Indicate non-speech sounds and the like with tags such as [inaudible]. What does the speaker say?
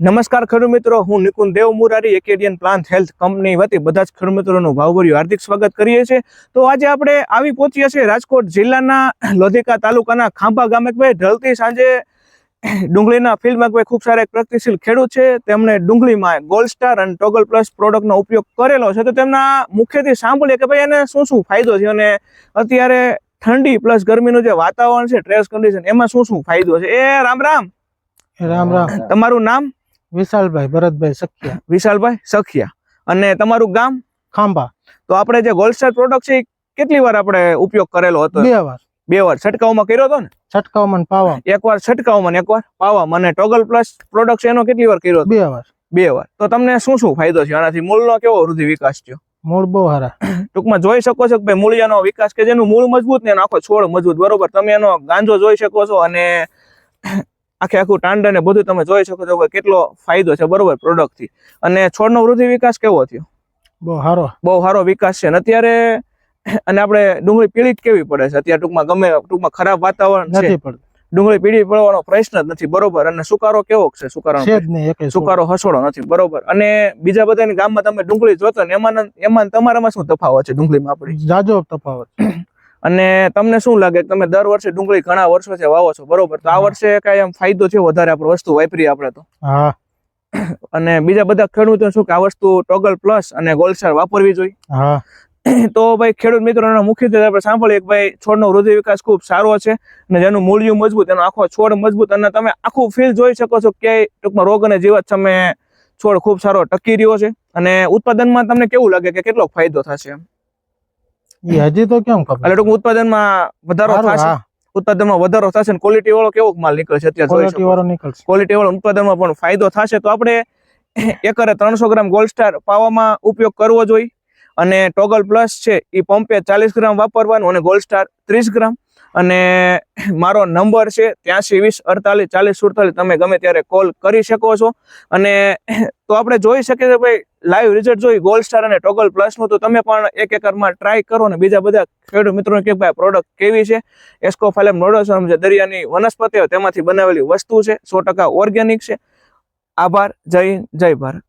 નમસ્કાર ખેડૂત મિત્રો હું Nikunj Dev Murari Acadian plant health company વતી બધા જ ખેડૂત મિત્રોનું ભાવભર્યું હાર્દિક સ્વાગત કરીએ છીએ. તો આજે આપણે આવી પહોંચીએ છીએ રાજકોટ જિલ્લાના લોધિકા તાલુકાના ખાંભા ગામે. ભાઈ ઢળતી સાંજે ડુંગળીના ફિલ્ડમાં ભાઈ ખૂબ સારા એક પ્રગતિશીલ ખેડૂત છે. તેમણે ડુંગળીમાં ગોલ્ડ સ્ટાર અને ટોગલ પ્લસ પ્રોડક્ટનો ઉપયોગ કરેલો છે. તો તેમના મુખ્યથી સાંભળીએ કે ભાઈ એને શું શું ફાયદો છે? અને અત્યારે ઠંડી પ્લસ ગરમીનું જે વાતાવરણ છે ટ્રેસ કન્ડિશન એમાં શું શું ફાયદો છે? એ રામ રામ. રામ રામ. તમારું નામ? વિશાલભાઈ ભરતભાઈ સખિયા. વિશાલભાઈ સખિયા. અને તમારું ગામ? ખાંભા. તો આપણે જે ગોલ્ડસ્ટાર પ્રોડક્ટ છે એ કેટલી વાર આપણે ઉપયોગ કરેલો હતો? બે વાર. બે વાર. છટકાવમાં કર્યો હતો ને? છટકાવમાં પાવા એકવાર છટકાવમાં છંટકાવમાં એક વાર પાવામાં. અને ટોગલ પ્લસ પ્રોડક્ટ છે એનો કેટલી વાર કર્યો બે વાર. બે વાર. તો તમને શું શું ફાયદો છે આનાથી મૂળનો કેવો વૃદ્ધિ વિકાસ થયો? મૂળ બહુ સારા. ટૂંકમાં જોઈ શકો છો કે ભાઈ મૂળિયાનો વિકાસ કે જેનું મૂળ મજબૂત ને એનો આખો છોડ મજબૂત. બરોબર? તમે એનો ગાંજો જોઈ શકો છો અને આખે આખું તાંડ અને બધું તમે જોઈ શકો છો કે કેટલો ફાયદો છે બરોબર પ્રોડક્ટથી અને છોડનો વૃદ્ધિ વિકાસ કેવો થયો? બહુ સારો બહુ સારો વિકાસ છે. અને અત્યારે અને આપણે ડુંગળી પીળી જ કેવી પડે છે? અત્યારે ટૂંકમાં ગમે ટૂંકમાં ખરાબ વાતાવરણ છે. નથી પડતું. ડુંગળી પીળી પડવાનો પ્રશ્ન જ નથી. બરોબર. અને સુકારો કેવો છે સુકારો? સુકારો હસોડો નથી. બરોબર. અને બીજા બધાની ગામમાં તમે ડુંગળી જોતો ને એમાં એમાં તમારામાં શું તફાવત છે ડુંગળીમાં આપણી? જાજો તફાવત અને તમને શું લાગે તમે દર વર્ષે ડુંગળી ઘણા વર્ષોથી વાવો છો? બરોબર. તો આ વર્ષે કઈ એમ ફાયદો છે વધારે આપણે વસ્તુ વાપરી આપણે તો? હા. [coughs] અને બીજા બધા ખેડૂતો શું કે આ વસ્તુ ટોગલ પ્લસ અને ગોલ્ડ વાપરવી જોઈએ? હા. [coughs] તો ભાઈ ખેડૂત મિત્રોના મુખ્યત્વે આપણે સાંભળીએ કે ભાઈ છોડનો વૃદ્ધિ વિકાસ ખૂબ સારો છે અને જેનું મૂળિયું મજબૂત એનો આખો છોડ મજબૂત અને તમે આખું ફીલ જોઈ શકો છો કે ટૂંકમાં રોગ અને જીવત તમે છોડ ખૂબ સારો ટકી રહ્યો છે. અને ઉત્પાદનમાં તમને કેવું લાગે કે કેટલો ફાયદો થશે એમ? એ હજી તો કેમ ખબર? એટલે ટૂંક ઉત્પાદનમાં વધારો થશે. ઉત્પાદનમાં વધારો થશે અને ક્વોલિટી વાળો કેવો માલ નીકળે છે અત્યારે ક્વોલિટી વાળો નીકળશે. ક્વોલિટી વાળો ઉત્પાદનમાં પણ ફાયદો થશે. તો આપણે એકરે ત્રણસો ગ્રામ ગોલ્ડ સ્ટાર પાવામાં ઉપયોગ કરવો જોઈએ. અને ટોગલ પ્લસ છે એ પંપે ચાલીસ ગ્રામ વાપરવાનું અને ગોલ્ડ સ્ટાર ત્રીસ ગ્રામ. અને મારો નંબર છે ત્યાંસી વીસ અડતાલીસ ચાલીસ સુડતાલીસ. તમે ગમે ત્યારે કોલ કરી શકો છો. અને તો આપણે જોઈ શકીએ છીએ ભાઈ લાઈવ રિઝલ્ટ જોઈ ગોલ્ડ સ્ટાર અને ટોગલ પ્લસનું તો તમે પણ એક એકરમાં ટ્રાય કરો ને બીજા બધા ખેડૂત મિત્રોને કે ભાઈ પ્રોડક્ટ કેવી છે? એસ્કોફાઇલમ નોડોસમ જે દરિયાની વનસ્પતિઓ તેમાંથી બનાવેલી વસ્તુ છે. સો ઓર્ગેનિક છે. આભાર. જય જય ભારત.